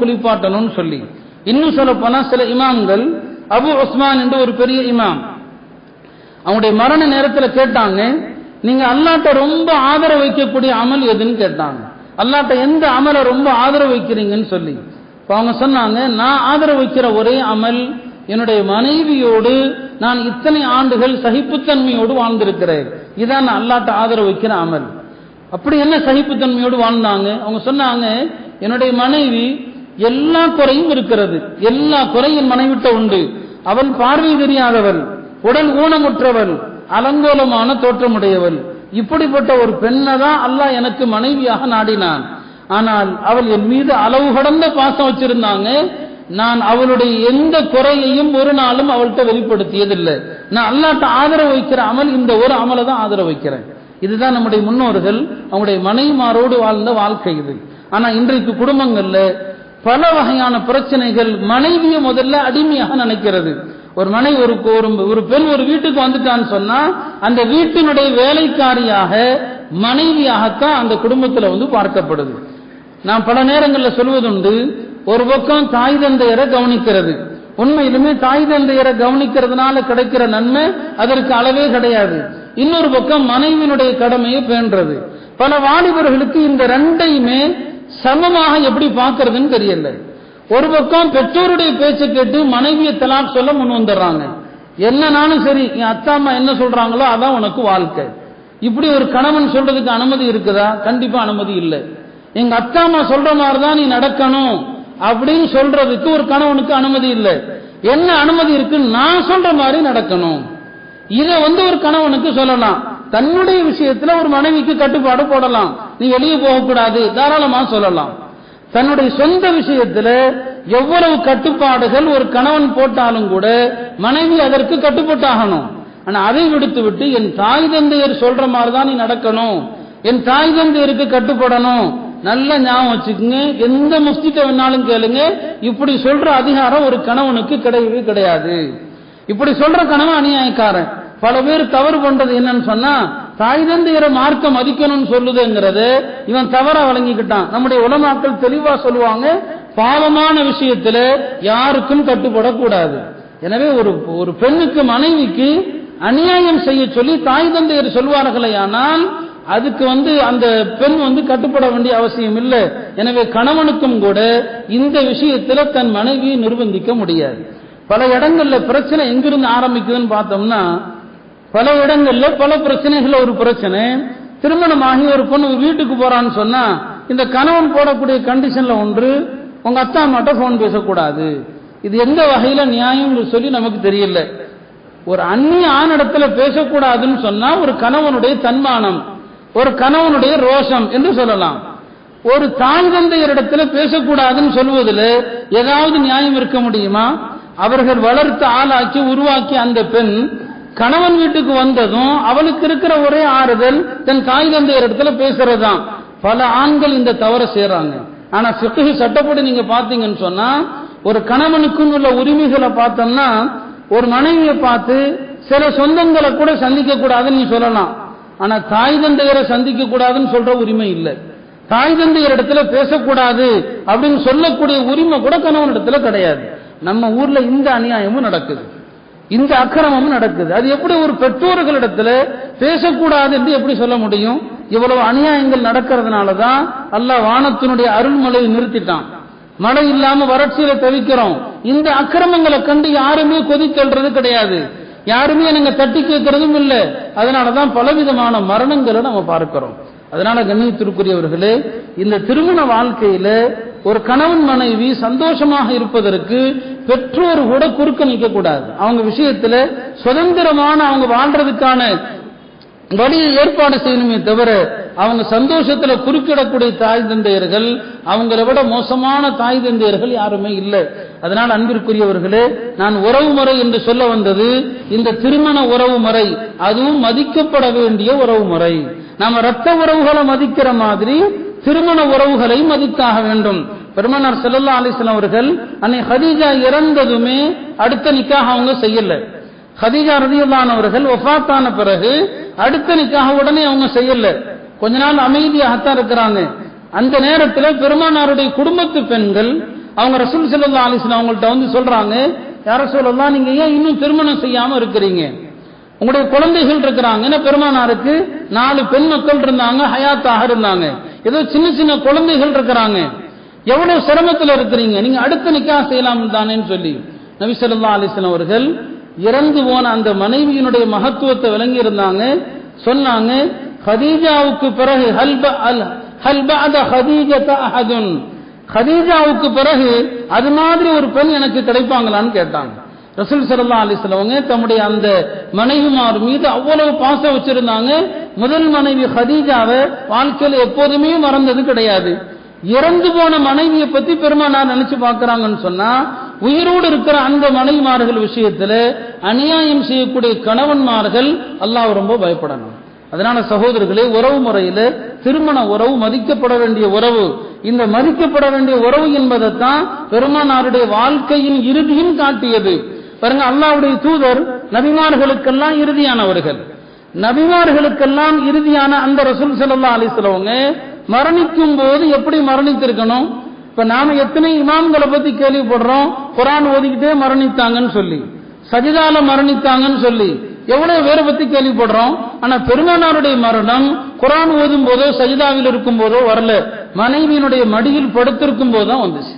குளிப்பாட்டணும்னு சொல்லி. இன்னும் சொல்ல போனா சில இமாம்கள் அபு உஸ்மான் என்று ஒரு பெரிய இமாம். அவனுடைய மரண நேரத்தில் கேட்டாங்க நீங்க அல்லாட்ட ரொம்ப ஆதரவு வைக்கக்கூடிய அமல் எதுன்னு கேட்டாங்க. அல்லாட்ட எந்த அமலை ரொம்ப ஆதரவு வைக்கிறீங்கன்னு சொல்லி. இப்ப அவங்க சொன்னாங்க நான் ஆதரவு வைக்கிற ஒரே அமல் என்னுடைய மனைவியோடு நான் இத்தனை ஆண்டுகள் சகிப்புத்தன்மையோடு வாழ்ந்திருக்கிறேன். இதான் நான் அல்லாட்ட ஆதரவு வைக்கிற அமல். அப்படி என்ன சகிப்புத்தன்மையோடு வாழ்ந்தாங்க? அவங்க சொன்னாங்க என்னுடைய மனைவி எல்லா குறையும் இருக்கிறது. எல்லா குறையும் மனைவிட்ட உண்டு. அவள் பார்வை தெரியாதவள் உடல் ஊனமுற்றவள் அலங்கோலமான தோற்றமுடையவள் இப்படிப்பட்ட ஒரு பெண்ணை தான் அல்லாஹ் எனக்கு மனைவியாக நாடினான். ஆனால் அவள் என் மீது அளவு கடந்த பாசம் வச்சிருந்தாங்க. நான் அவளுடைய எந்த குறையையும் ஒரு நாளும் அவள்கிட்ட வெளிப்படுத்தியதில்லை. நான் அல்லாட்ட ஆதரவு வைக்கிற அமல் இந்த ஒரு அமலை தான் ஆதரவு வைக்கிறேன். இதுதான் நம்முடைய முன்னோர்கள் அவங்களுடைய மனைவிமாரோடு வாழ்ந்த வாழ்க்கை இது. ஆனா இன்றைக்கு குடும்பங்கள்ல பல வகையான பிரச்சனைகள் மனைவியை முதல்ல அடிமையாக நினைக்கிறது. ஒரு மனைவி ஒரு ஒரு ஒரு பெண் ஒரு வீட்டுக்கு வந்துட்டான்னு சொன்னா அந்த வீட்டினுடைய வேலைக்காரியாக மனைவியாகத்தான் அந்த குடும்பத்துல வந்து பார்க்கப்படுது. நான் பல நேரங்களில் சொல்வதுண்டு ஒரு பக்கம் தாய் தந்தையரை கவனிக்கிறது. உண்மையிலுமே தாய் தந்தையரை கவனிக்கிறதுனால கிடைக்கிற நன்மை அதற்கு அளவே கிடையாது. இன்னொரு பக்கம் மனைவியினுடைய கடமையை பேணுறது. பல வாலிபர்களுக்கு இந்த ரெண்டையுமே சமமாக எப்படி பார்க்கறதுன்னு தெரியல. ஒரு பக்கம் பெற்றோருடைய பேச்சை கேட்டு மனைவியை தலாக் சொல்ல முன் வந்துடுறாங்க. என்னனாலும் சரி என் அத்தா அம்மா என்ன சொல்றாங்களோ அதான் உனக்கு வாழ்க்கை. இப்படி ஒரு கணவன் சொல்றதுக்கு அனுமதி இருக்குதா? கண்டிப்பா அனுமதி இல்லை. எங்க அத்தா அம்மா சொல்ற மாதிரி தான் நீ நடக்கணும் அப்படின்னு சொல்றதுக்கு ஒரு கணவனுக்கு அனுமதி இல்லை. என்ன அனுமதி இருக்கு நான் சொல்ற மாதிரி நடக்கணும். இத வந்து ஒரு கணவனுக்கு சொல்லலாம். தன்னுடைய விஷயத்துல ஒரு மனைவிக்கு கட்டுப்பாடு போடலாம். நீ வெளியே போகக்கூடாது. தாராளமா சொல்லலாம். தன்னுடைய சொந்த விஷயத்துல எவ்வளவு கட்டுப்பாடுகள் ஒரு கணவன் போட்டாலும் கூட மனைவி அதற்கு கட்டுப்பட்டாகணும். ஆனா அதை விடுத்து விட்டு என் தாய் தந்தையர் சொல்ற மாதிரி தான் நீ நடக்கணும். என் தாய் தந்தையருக்கு கட்டுப்படணும். நல்ல ஞாபகம் வச்சுக்கோங்க. எந்த முஸ்திட்ட வேணாலும் கேளுங்க. இப்படி சொல்ற அதிகாரம் ஒரு கணவனுக்கு கிடையவே கிடையாது. இப்படி சொல்ற கணவன் அநியாயக்காரன். பல பேர் தவறு பண்றது என்னன்னு சொன்னா தாய் தந்தையரை மார்க்க மதிக்கணும்னு சொல்லுதுங்கிறது இவன் தவற வழங்கிக்கிட்டான் நம்முடைய உலமாக்கள் தெளிவா சொல்லுவாங்க பாவமான விஷயத்துல யாருக்கும் கட்டுப்படக்கூடாது. எனவே ஒரு ஒரு பெண்ணுக்கு மனைவிக்கு அநியாயம் செய்ய சொல்லி தாய் தந்தையர் சொல்வார்களே ஆனால் அதுக்கு வந்து அந்த பெண் வந்து கட்டுப்பட வேண்டிய அவசியம் இல்லை. எனவே கணவனுக்கும் கூட இந்த விஷயத்துல தன் மனைவியை நிர்பந்திக்க முடியாது. பல இடங்கள்ல பிரச்சனை எங்கிருந்து ஆரம்பிக்குதுன்னு பார்த்தோம்னா பல இடங்கள்ல பல பிரச்சனைகள் ஒரு பிரச்சனை. திருமணமாகி ஒரு பொண்ணு ஒரு வீட்டுக்கு போறான்னு சொன்னா இந்த கணவன் போடக்கூடிய கண்டிஷன்ல ஒன்று உங்க அத்தா அம்மாட்ட போன் பேசக்கூடாது. இது எந்த வகையில நியாயம்னு சொல்லி நமக்கு தெரியல. ஒரு அந்நிய ஆணிடத்துல பேசக்கூடாதுன்னு சொன்னா ஒரு கணவனுடைய தன்மானம் ஒரு கணவனுடைய ரோஷம் என்று சொல்லலாம். ஒரு தாய் தந்தையரிடத்துல பேசக்கூடாதுன்னு சொல்வதில் ஏதாவது நியாயம் இருக்க முடியுமா? அவர்கள் வளர்த்து ஆளாக்கி உருவாக்கி அந்த பெண் கணவன் வீட்டுக்கு வந்ததும் அவளுக்கு இருக்கிற ஒரே ஆறுதல் தன் தாய் தந்தையரிடத்துல பேசுறதுதான். பல ஆண்கள் இந்த தவற செய்யறாங்க ஆனா சிக்கு சட்டப்படி நீங்க பாத்தீங்கன்னு சொன்னா ஒரு கணவனுக்குன்னு உள்ள உரிமைகளை பார்த்தோம்னா ஒரு மனைவியை பார்த்து சில சொந்தங்களை கூட சந்திக்க கூடாதுன்னு நீ சொல்லலாம். ஆனா தாய் தந்தையரை சந்திக்க கூடாதுன்னு சொல்ற உரிமை இல்லை. தாய் தந்தையர் இடத்துல பேசக்கூடாது அப்படின்னு சொல்லக்கூடிய உரிமை கூட கணவன் இடத்துல கிடையாது. நம்ம ஊர்ல இந்த அநியாயமும் நடக்குது. இந்த அக்கிரமமும் நடக்குது. அது எப்படி ஒரு பெற்றோர்களிடத்துல பேசக்கூடாது என்று எப்படி சொல்ல முடியும்? இவ்வளவு அநியாயங்கள் நடக்கிறதுனால தான் அல்லாஹ் வானத்தினுடைய அருள்மலையை நிறுத்திட்டான். மழை இல்லாம வறட்சியில தவிக்கிறோம். இந்த அக்கிரமங்களை கண்டு யாருமே கொதித்தல்றது கிடையாது. யாருமே நீங்க தட்டி கேட்கறதும் இல்லை. அதனாலதான் பலவிதமான மரணங்களை நம்ம பார்க்கிறோம். அதனால கண்ணியத்திற்குரியவர்களே இந்த திருமண வாழ்க்கையில ஒரு கணவன் மனைவி சந்தோஷமாக இருப்பதற்கு பெற்றோர் கூட குறுக்க நிற்க கூடாது அவங்க விஷயத்துல சுதந்திரமான அவங்க வாழ்றதுக்கான வழியை ஏற்பாடு செய்யணுமே தவிர அவங்க சந்தோஷத்துல குறுக்கிடக்கூடிய தாய் தந்தையர்கள் அவங்களை விட மோசமான தாய் தந்தையர்கள் யாருமே இல்லை. அதனால் அன்பிற்குரியவர்களே நான் உறவு முறை என்று சொல்ல வந்தது இந்த திருமண உறவு முறை அதுவும் மதிக்கப்பட வேண்டிய உறவு முறை. நாம ரத்த உறவுகளை மதிக்கிற மாதிரி திருமண உறவுகளை மதித்தாக வேண்டும். பெருமனார் செல்லல்லா அலிஸ்லாம் அவர்கள் அன்னை ஹதீஜா இறந்ததுமே அடுத்த நிக்காக அவங்க செய்யல. ஹதீஜா ரதியுல்லானவர்கள் ஒஃபாத்தான பிறகு அடுத்த நிக்காக உடனே அவங்க செய்யல. கொஞ்ச நாள் அமைதியாகத்தான் இருக்கிறாங்க. அந்த நேரத்தில் பெருமானாருடைய குடும்பத்து பெண்கள் அவங்க ரசூல் ஸல்லல்லாஹு அலிஸ்லாம் அவங்கள்ட்ட வந்து சொல்றாங்க யார சொல்லலாம் நீங்க ஏன் இன்னும் திருமணம் செய்யாம இருக்கிறீங்க? உங்களுடைய குழந்தைகள் இருக்கிறாங்க பெருமானாருக்கு நாலு பெண் மக்கள் இருந்தாங்க ஹயாத்தாக இருந்தாங்க. ஏதோ சின்ன சின்ன குழந்தைகள் இருக்கிறாங்க. எவ்வளவு சிரமத்தில் இருக்கிறீங்க? நீங்க அடுத்த நிக்கா செய்யலாம் தானேன்னு சொல்லி. நபிசல்லா ஸல்லல்லாஹு அவர்கள் இறந்து போன அந்த மனைவியினுடைய மகத்துவத்தை விளங்கி இருந்தாங்க சொன்னாங்க ஹதீஜாவுக்கு பிறகு ஹல்ப அல் ஹல் ஹதீஜத அஹதுன். ஹதீஜாவுக்கு பிறகு அது மாதிரி ஒரு பெண் எனக்கு கிடைப்பாங்களான்னு கேட்டாங்க. ரசூல் ஸல்லல்லாஹு அலிஸ்லவங்க தம்முடைய அந்த மனைவிமார் மீது அவ்வளவு பாசம் வச்சிருந்தாங்க. முதல் மனைவி ஹதீஜாவை வாழ்க்கையில் எப்போதுமே மறந்தது கிடையாது. இறந்து போன மனைவியை பத்தி பெருமானார் நினைச்சு பார்க்கறாங்கன்னு சொன்னா உயிரோடு இருக்கிற அந்த மனைவிமார்கள் விஷயத்துல அநியாயம் செய்யக்கூடிய கணவன்மார்கள் அல்லாஹ் ரொம்ப பயப்படணும். அதனால சகோதரர்களே உறவு முறையில திருமண உறவு மதிக்கப்பட வேண்டிய உறவு. இந்த மதிக்கப்பட வேண்டிய உறவு என்பதைத்தான் பெருமானாருடைய வாழ்க்கையின் இறுதியும் காட்டியது. பாருங்க அல்லாவுடைய தூதர் நபிமார்களுக்கெல்லாம் இறுதியானவர்கள். நபிமார்களுக்கெல்லாம் இறுதியான அந்த ரசூல் ஸல்லல்லாஹு அலைஹி மரணிக்கும் போது எப்படி மரணித்திருக்கணும்? இப்ப நாம எத்தனை இமாம்களை பத்தி கேள்விப்படுறோம்? குரான் ஓதிக்கிட்டே மரணித்தாங்கன்னு சொல்லி சஜிதால மரணித்தாங்கன்னு சொல்லி எவ்வளவு பேரை பத்தி கேள்விப்படுறோம்? ஆனா பெருமானாருடைய மரணம் குரான் ஓதும் போதோ சஜிதாவில் இருக்கும் போதோ வரல. மனைவியினுடைய மடியில் படுத்திருக்கும் போது தான் வந்துச்சு.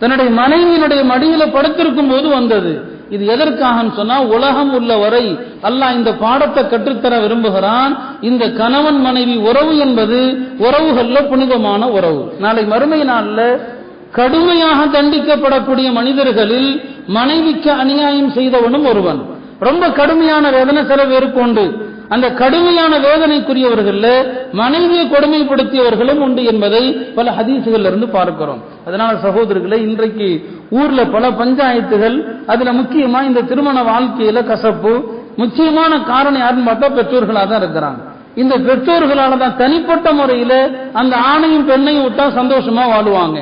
தன்னுடைய மனைவியினுடைய மடியில படுத்திருக்கும் போது வந்தது. இது எதற்காகன்னு சொன்னா உலகம் உள்ள வரை அல்லாஹ் இந்த பாடத்தை கற்றுத்தர விரும்புகிறான். இந்த கணவன் மனைவி உறவு என்பது உறவுகள்ல புனிதமான உறவு. நாளை மறுமை நாள்ல கடுமையாக தண்டிக்கப்படக்கூடிய மனிதர்களில் மனைவிக்கு அநியாயம் செய்தவனும் ஒருவன். ரொம்ப கடுமையான வேதனை சில பேருக்கு உண்டு. அந்த கடுமையான வேதனைக்குரியவர்கள்ல மனைவியை கொடுமைப்படுத்தியவர்களும் உண்டு என்பதை பல ஹதீசுகள்ல இருந்து பார்க்கிறோம். அதனால சகோதரர்களை இன்றைக்கு ஊர்ல பல பஞ்சாயத்துகள் அதுல முக்கியமா இந்த திருமண வாழ்க்கையில கசப்பு. முக்கியமான காரணம் யாருன்னு பார்த்தா பெற்றோர்களா தான் இருக்கிறாங்க. இந்த பெற்றோர்களால தான் தனிப்பட்ட முறையில அந்த ஆணையும் பெண்ணையும் விட்டா சந்தோஷமா வாழுவாங்க.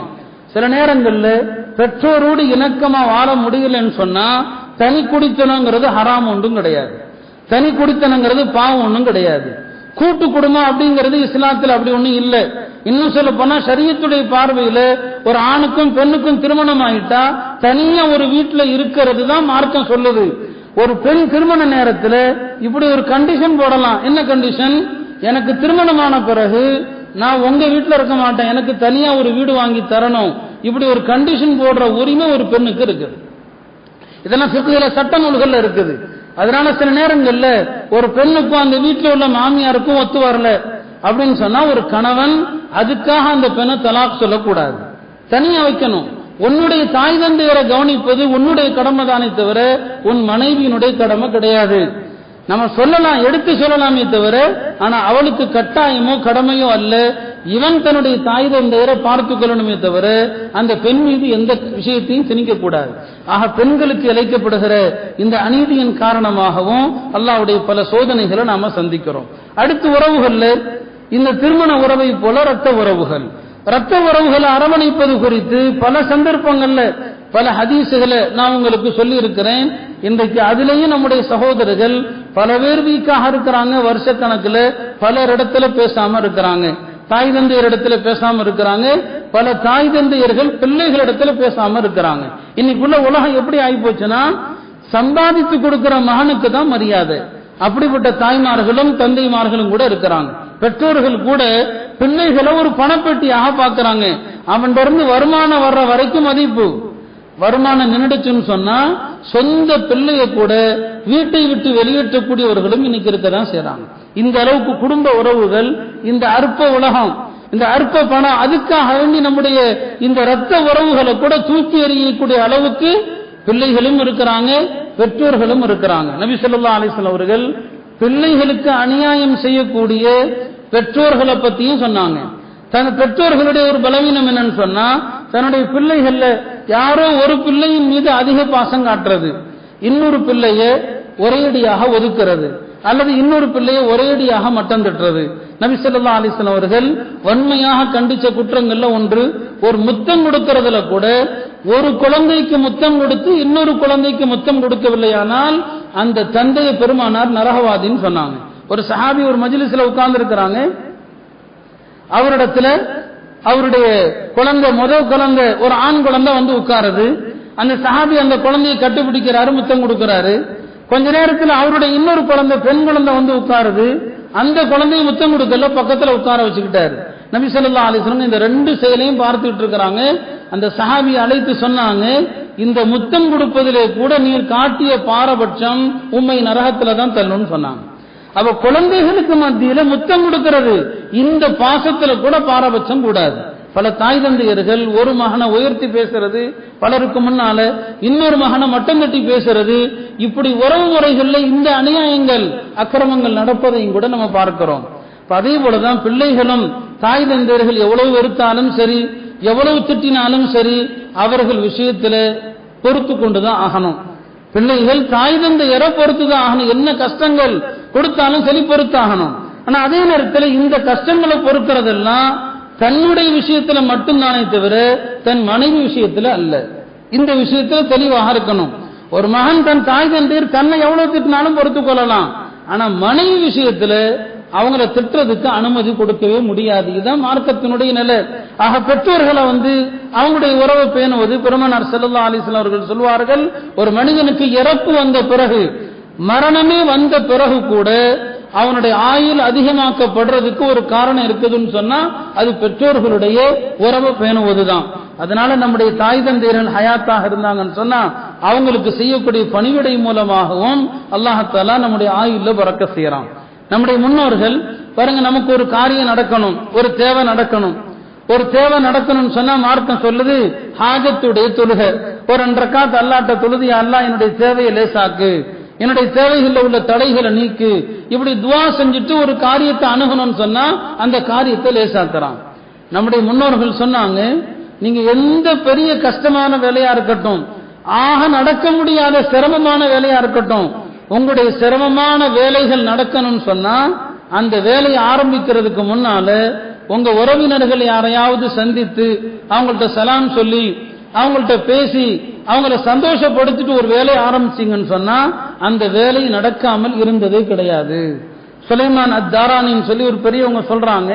சில நேரங்கள்ல பெற்றோரோடு இணக்கமா வாழ முடியலன்னு சொன்னா தனி குடித்தனங்கிறது ஹராம் ஒன்றும் கிடையாது. தனி குடித்தனங்கிறது பாவம் ஒன்றும் கிடையாது. கூட்டு குடும்பம் அப்படிங்கிறது இஸ்லாத்தில் அப்படி ஒன்றும் இல்லை. இன்னும் சொல்ல போனா சரியத்துடைய பார்வையில ஒரு ஆணுக்கும் பெண்ணுக்கும் திருமணம் ஆயிட்டா தனியா ஒரு வீட்டுல இருக்கிறது தான் மார்க்கம் சொல்லுது. ஒரு பெண் திருமண நேரத்துல இப்படி ஒரு கண்டிஷன் போடலாம். என்ன கண்டிஷன் எனக்கு திருமணமான பிறகு நான் உங்க வீட்டுல இருக்க மாட்டேன். எனக்கு தனியா ஒரு வீடு வாங்கி தரணும். இப்படி ஒரு கண்டிஷன் போடுற உரிமை ஒரு பெண்ணுக்கு இருக்குது. இதெல்லாம் சிக்குகள சட்ட நூல்கள்ல இருக்குது. அதனால சில நேரங்கள்ல ஒரு பெண்ணுக்கும் அந்த வீட்டுல உள்ள மாமியாருக்கும் ஒத்து வரல. அப்படின்னு சொன்னா ஒரு கணவன் அதுக்காக அந்த பெண்ணை தலாக் சொல்லக்கூடாது. தனியா வைக்கணும். உன்னுடைய தாய் தந்தையரை கவனிப்பது உன்னுடைய கடமை தானே தவிர உன் மனைவியினுடைய கடமை கிடையாது. நம்ம சொல்லலாம் எடுத்து சொல்லலாமே தவிர ஆனா அவளுக்கு கட்டாயமோ கடமையோ அல்ல. இவன் தன்னுடைய தாய் தந்தையரை பார்த்து கொள்ளணுமே தவிர அந்த பெண் மீது எந்த விஷயத்தையும் திணிக்க கூடாது ஆக பெண்களுக்கு இழைக்கப்படுகிற இந்த அநீதியின் காரணமாகவும் அல்லாவுடைய பல சோதனைகளை நாம சந்திக்கிறோம். அடுத்து உறவுகள்ல இந்த திருமண உறவை போல ரத்த உறவுகள். ரத்த உறவுகளை அரவணைப்பது குறித்து பல சந்தர்ப்பங்கள்ல பல ஹதீசுகளை நான் உங்களுக்கு சொல்லி இருக்கிறேன் இன்றைக்கு அதுலேயும் நம்முடைய சகோதரர்கள் பல பேர் வீக்காக இருக்கிறாங்க வருஷக்கணக்கில் பலர் இடத்துல பேசாம இருக்கிறாங்க. தாய் தந்தையர் இடத்துல பேசாம இருக்கிறாங்க. பல தாய் தந்தையர்கள் பிள்ளைகள் இடத்துல பேசாம இருக்கிறாங்க. இன்னைக்குள்ள உலகம் எப்படி ஆகி போச்சுன்னா சம்பாதித்து கொடுக்கிற மகனுக்கு தான் மரியாதை. அப்படிப்பட்ட தாய்மார்களும் தந்தைமார்களும் கூட இருக்கிறாங்க. பெற்றோர்கள் கூட பிள்ளைகளை ஒரு பணப்பெட்டியாக பார்க்கிறாங்க. அவன் இருந்து வருமானம் வர்ற வரைக்கும் மதிப்பு. வருமானம் நின்றுச்சுன்னு சொன்னா சொந்த பிள்ளைய கூட வீட்டை விட்டு வெளியேற்றக்கூடியவர்களும் இன்னைக்கு இருக்கதான் செய்றாங்க. இந்த அளவுக்கு குடும்ப உறவுகள் இந்த அற்ப உலகம் இந்த அற்ப பணம் அதுக்காக வேண்டி நம்முடைய இந்த ரத்த உறவுகளை கூட தூக்கி எறியக்கூடிய அளவுக்கு பிள்ளைகளும் இருக்கிறாங்க பெற்றோர்களும் இருக்கிறாங்க. நபி சொல்லா அலைஹி அவர்கள் பிள்ளைகளுக்கு அநியாயம் செய்யக்கூடிய பெற்றோர்களை பத்தியும் சொன்னாங்க. தன் பெற்றோர்களுடைய ஒரு பலவீனம் என்னன்னு சொன்னா தன்னுடைய பிள்ளைகள்ல யாரோ ஒரு பிள்ளையின் மீது அதிக பாசம் காட்டுறது. இன்னொரு பிள்ளைய ஒரேடியாக ஒதுக்குறது. அல்லது இன்னொரு பிள்ளையை ஒரேடியாக மட்டம் தட்டுறது. நபி ஸல்லல்லாஹு அவர்கள் வன்மையாக கண்டிச்ச குற்றங்கள்ல ஒன்று ஒரு முத்தம் கொடுக்கறதுல கூட ஒரு குழந்தைக்கு முத்தம் கொடுத்து இன்னொரு குழந்தைக்கு முத்தம் கொடுக்கவில்லையானால் அந்த தந்தையை பெருமானார் நரகவாதின்னு சொன்னாங்க. ஒரு சஹாபி ஒரு மஜிலிஸ்ல உட்கார்ந்து இருக்கிறாங்க அவரிடத்துல அவருடைய குழந்தை முதல் குழந்தை ஒரு ஆண் குழந்தை வந்து உட்காருது. அந்த சஹாபி அந்த குழந்தையை கட்டுப்பிடிக்கிறாரு முத்தம் கொடுக்கிறாரு. கொஞ்ச நேரத்தில் அவருடைய இன்னொரு குழந்தை பெண் குழந்தை வந்து உட்காருது. அந்த குழந்தையை முத்தம் கொடுக்கல பக்கத்துல உட்கார வச்சுக்கிட்டாரு. நபி சொல்லா அலிஸ்லம் இந்த ரெண்டு செயலையும் பார்த்துட்டு இருக்கிறாங்க. அந்த சஹாபி அழைத்து சொன்னாங்க இந்த முத்தம் கொடுப்பதிலே கூட நீர் காட்டிய பாரபட்சம் உண்மை நரகத்துல தான் தள்ளணும்னு சொன்னாங்க. அப்ப குழந்தைகளுக்கு மத்தியில முத்தம் கொடுக்கிறது. இந்த பாசத்துல கூட பாரபட்சம் கூடாது. பல தாய் தந்தையர்கள் ஒரு மகனை உயர்த்தி பேசுறது பலருக்கு முன்னால இன்னொரு மகனை மட்டம் கட்டி பேசுறது இப்படி உறவு முறைகள்ல இந்த அநியாயங்கள் அக்கிரமங்கள் நடப்பதையும் கூட நம்ம பார்க்கிறோம். அதே போலதான் பிள்ளைகளும் தாய் தந்தையர்கள் எவ்வளவு வெறுத்தாலும் சரி எவ்வளவு திட்டினாலும் சரி அவர்கள் விஷயத்துல பொறுத்து கொண்டுதான் ஆகணும். பிள்ளைகள் தாய் தந்தையரை பொறுத்துதான் ஆகணும். என்ன கஷ்டங்கள் கொடுத்தாலும் சரி பொறுத்தாகணும். ஆனா அதே நேரத்தில் இந்த கஷ்டங்களை பொறுக்கிறதெல்லாம் தன்னுடைய விஷயத்துல மட்டும்தானே தவிர தன் மனைவி விஷயத்துல அல்ல. இந்த விஷயத்துல தெளிவாக இருக்கணும். ஒரு மகன் தன் தாய் தந்தையர் தன்னை எவ்வளவு திட்டினாலும் பொறுத்து கொள்ளலாம். ஆனா மனைவி விஷயத்துல அவங்கள திட்டுறதுக்கு அனுமதி கொடுக்கவே முடியாது. இதுதான் மார்க்கத்தினுடைய நிலை. ஆக பெற்றோர்களை வந்து அவங்களுடைய உறவை பேணுவது பெருமனார் செல்லல்லா அலிஸ்லாம் அவர்கள் சொல்வார்கள் ஒரு மனிதனுக்கு இறப்பு வந்த பிறகு மரணமே வந்த பிறகு கூட அவனுடைய ஆயுள் அதிகமாக்கப்படுறதுக்கு ஒரு காரணம் இருக்குதுன்னு சொன்னா அது பெற்றோர்களுடைய உறவை பேணுவதுதான். அதனால நம்முடைய தாய் தந்தையர்கள் ஹயாத்தாக இருந்தாங்கன்னு சொன்னா அவங்களுக்கு செய்யக்கூடிய பணிவிடை மூலமாகவும் அல்லாஹத்தாலா நம்முடைய ஆயுள்ல பறக்க செய்யறான். நம்முடைய முன்னோர்கள் பாருங்க நமக்கு ஒரு காரியம் நடக்கணும் ஒரு தேவை நடக்கணும். ஒரு தேவை நடக்கணும்னு சொன்னா மார்க்கம் சொல்லுது ஹாஜத்துடைய தொழுக. ஒரு ரெண்டரை அல்லாட்ட தொழுது அல்லா என்னுடைய தேவையை லேசாக்கு. என்னுடைய தேவைகளில் உள்ள தடைகளை நீக்கு. இப்படி துவா செஞ்சுட்டு ஒரு காரியத்தை அணுகணும்னு சொன்னா அந்த காரியத்தை லேசாத்துறான் நம்முடைய முன்னோர்கள் சொன்னாங்க நீங்க எந்த பெரிய கஷ்டமான வேலையா இருக்கட்டும் ஆக நடக்க முடியாத சிரமமான வேலையா இருக்கட்டும் உங்களுடைய சிரமமான வேலைகள் நடக்கணும்னு சொன்னா அந்த வேலையை ஆரம்பிக்கிறதுக்கு முன்னால உங்க உறவினர்கள் யாரையாவது சந்தித்து அவங்கள்ட்ட சலாம் சொல்லி அவங்கள்ட்ட பேசி அவங்கள சந்தோஷப்படுத்திட்டு ஒரு வேலையை ஆரம்பிச்சீங்கன்னு சொன்னா அந்த வேலை நடக்காமல் இருந்ததே கிடையாது. சுலைமான் அத்தாரானின்னு சொல்லி ஒரு பெரியவங்க சொல்றாங்க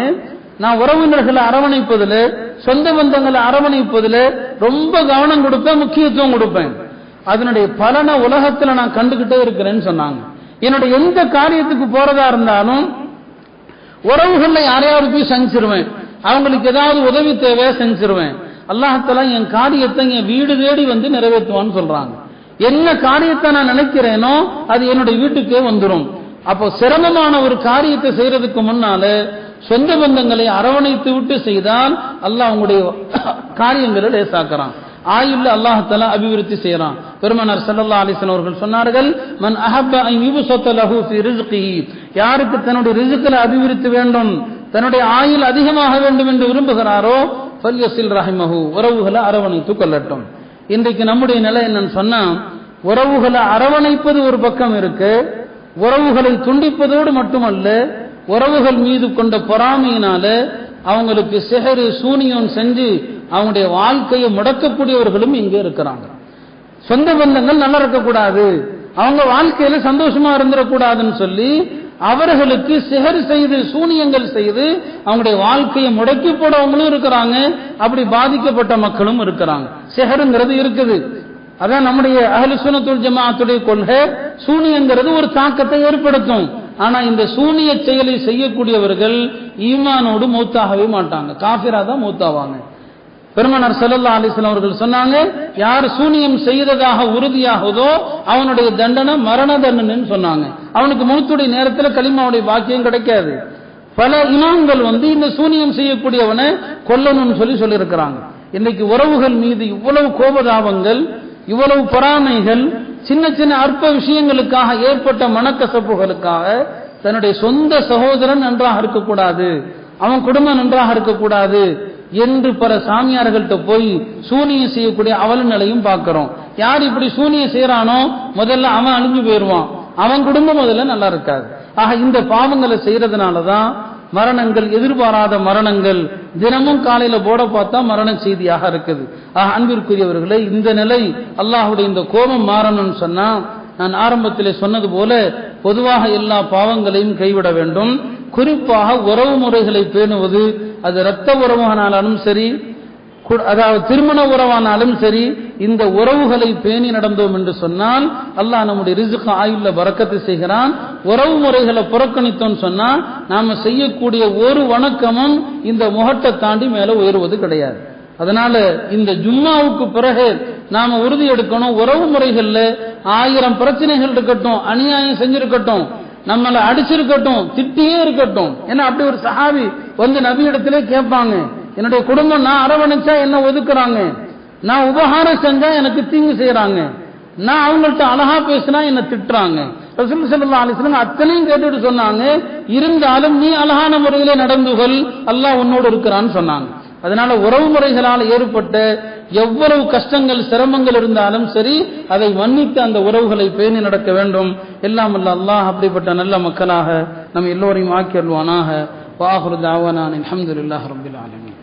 நான் உறவினர்களை அரவணைப்பதில் சொந்த பந்தங்களை அரவணைப்பதில் ரொம்ப கவனம் கொடுப்பேன் முக்கியத்துவம் கொடுப்பேன். அதனுடைய பலனை உலகத்துல நான் கண்டுகிட்டே இருக்கிறேன்னு சொன்னாங்க. என்னுடைய எந்த காரியத்துக்கு போறதா இருந்தாலும் உறவுகளை யாரையாவது போய் செஞ்சிருவேன் அவங்களுக்கு ஏதாவது உதவி தேவையா செஞ்சிருவேன். அல்லாஹத்தால என் காரியத்தை என் வீடு தேடி வந்து நிறைவேற்றுவான்னு சொல்றாங்க. என்ன காரியத்தை நான் நினைக்கிறேனோ அது என்னுடைய வீட்டுக்கே வந்துடும் அப்போ சிரமமான ஒரு காரியத்தை செய்யறதுக்கு முன்னால சொந்த பந்தங்களை அரவணைத்து விட்டு செய்தால் அல்லாஹ் உங்களுடைய காரியங்களை லேசாக்குறான். ஆயுள்ள அல்லாஹால அபிவிருத்தி செய்யறான் பெருமனார் சல்லா அலிசன் அவர்கள் சொன்னார்கள் மன் அஹப்ப யாருக்கு தன்னுடைய ரிசுக்களை அபிவிருத்தி வேண்டும் தன்னுடைய ஆயுள் அதிகமாக வேண்டும் என்று விரும்புகிறாரோ பல்யசில் ரஹிமஹு உறவுகளை அரவணைத்து கொள்ளட்டும். இன்றைக்கு நம்முடைய நிலை என்னன்னு சொன்னா உறவுகளை அரவணைப்பது ஒரு பக்கம் இருக்கு உறவுகளை துண்டிப்பதோடு மட்டுமல்ல உறவுகள் மீது கொண்ட பொறாமையினால அவங்களுக்கு சிகரு சூனியம் செஞ்சு அவங்களுடைய வாழ்க்கையை முடக்கக்கூடியவர்களும் இங்கே இருக்கிறாங்க. சொந்த பந்தங்கள் நல்லா இருக்கக்கூடாது. அவங்க வாழ்க்கையில சந்தோஷமா இருந்துடக்கூடாதுன்னு சொல்லி அவர்களுக்கு சிகர் செய்து சூனியங்கள் செய்து அவங்களுடைய வாழ்க்கையை முடக்கி போடவங்களும் இருக்கிறாங்க அப்படி பாதிக்கப்பட்ட மக்களும் இருக்கிறாங்க. சிகருங்கிறது இருக்குது. அதான் நம்முடைய அகலு சுனத்துல் ஜமாத்துடைய கொள்கை சூனியங்கிறது ஒரு தாக்கத்தை ஏற்படுத்தும். ஆனா இந்த சூனிய செயலை செய்யக்கூடியவர்கள் ஈமானோடு மூத்தாகவே மாட்டாங்க. காஃபிரா தான் மூத்தாவாங்க. பெருமனார் செல்லல்லா அலிஸ்லாம் அவர்கள் சொன்னாங்க யார் சூனியம் செய்ததாக உறுதியாகுதோ அவனுடைய தண்டனை மரண தண்டனைன்னு சொன்னாங்க. அவனுக்கு மூத்துடைய நேரத்தில் களிமாவுடைய பாக்கியம் கிடைக்காது. பல இமாம்கள் வந்து இந்த சூனியம் செய்யக்கூடியவனை கொல்லணும்னு சொல்லி சொல்லியிருக்கிறாங்க. இன்னைக்கு உறவுகள் மீது இவ்வளவு கோபதாபங்கள் இவ்வளவு பொறாமைகள் சின்ன சின்ன அற்ப விஷயங்களுக்காக ஏற்பட்ட மனக்கசப்புகளுக்காக தன்னுடைய சொந்த சகோதரன் நன்றாக இருக்கக்கூடாது அவன் குடும்பம் நன்றாக இருக்கக்கூடாது என்று பல சாமியார்கள்ட்ட போய் சூனியம் செய்யக்கூடிய அவல நிலையும் பார்க்கிறோம். யார் இப்படி சூனியம் செய்யறானோ முதல்ல அவன் அழிஞ்சு போயிடுவான். அவன் குடும்பம் முதல்ல நல்லா இருக்காது. ஆக இந்த பாவங்களை செய்யறதுனாலதான் மரணங்கள் எதிர்பாராத மரணங்கள் தினமும் காலையில போட பார்த்தா மரண செய்தியாக இருக்குது. ஆக அன்பிற்குரியவர்களே இந்த நிலை அல்லாஹுடைய இந்த கோபம் மாறணும்னு சொன்னா நான் ஆரம்பத்திலே சொன்னது போல பொதுவாக எல்லா பாவங்களையும் கைவிட வேண்டும். குறிப்பாக உறவு முறைகளை பேணுவது அது இரத்த உறவானாலும் சரி அதாவது திருமண உறவானாலும் சரி இந்த உறவுகளை பேணி நடந்தோம் என்று சொன்னால் அல்லாஹ் நம்முடைய ரிசுக்கு ஆயுள்ள வரக்கத்தை செய்கிறான் உறவு முறைகளை புறக்கணித்தோம் சொன்னா நாம செய்யக்கூடிய ஒரு வணக்கமும் இந்த முகட்டை தாண்டி மேல உயர்வது கிடையாது. அதனால இந்த ஜும்மாவுக்கு பிறகு நாம உறுதி எடுக்கணும் உறவு முறைகள்ல ஆயிரம் பிரச்சனைகள் இருக்கட்டும் அநியாயம் செஞ்சிருக்கட்டும் நம்மளை அடிச்சிருக்கட்டும் திட்டியே இருக்கட்டும். ஏன்னா அப்படி ஒரு சஹாபி வந்து நபி இடத்திலே கேட்பாங்க. என்னுடைய குடும்பம் நான் அரவணைச்சா என்ன ஒதுக்குறாங்க? நான் உபகாரம் செஞ்சா எனக்கு தீங்கு செய்யறாங்க நான் அவங்கள்ட்ட அழகா பேசினா என்ன திட்டுறாங்க? ரசூல் ஸல்லல்லாஹு அத்தனையும் கேட்டுட்டு சொன்னாங்க. இருந்தாலும் நீ அழகான முறையிலே நடந்து கொள். அல்லாஹ் உன்னோடு இருக்கிறான்னு சொன்னாங்க. அதனால உறவு முறைகளால் ஏற்பட்ட எவ்வளவு கஷ்டங்கள் சிரமங்கள் இருந்தாலும் சரி அதை மன்னித்து அந்த உறவுகளை பேணி நடக்க வேண்டும். எல்லாம் அல்ல அல்லாஹ் அப்படிப்பட்ட நல்ல மக்களாக நம் எல்லோரையும் ஆக்கி வாஹுரு தாவானான் அல்ஹம்துலில்லாஹ் ரப்பில் ஆலமீன்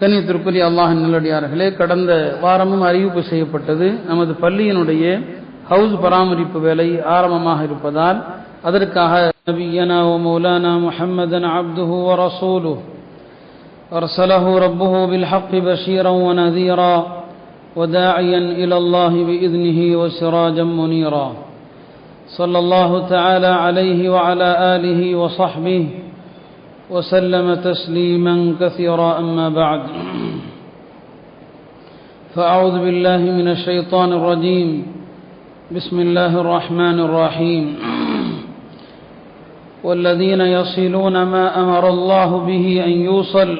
கண்ணியத்திற்குரிய அல்லாஹின் நல்லடியார்களே கடந்த வாரமும் அறிவிப்பு செய்யப்பட்டது நமது பள்ளியினுடைய ஹவுஸ் பராமரிப்பு வேலை ஆரம்பமாக இருப்பதால் அதற்காக நபியனா வ மௌலானா முஹம்மதன் அப்துஹு வ ரசூலுஹு أرسله ربه بالحق بشيرا ونذيرا وداعيا إلى الله بإذنه وسراجا منيرا صلى الله تعالى عليه وعلى آله وصحبه وسلم تسليما كثيرا أما بعد. فأعوذ بالله من الشيطان الرجيم. بسم الله الرحمن الرحيم. والذين يصلون ما أمر الله به أن يوصل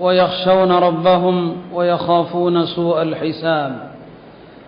ويخشون ربهم ويخافون سوء الحساب.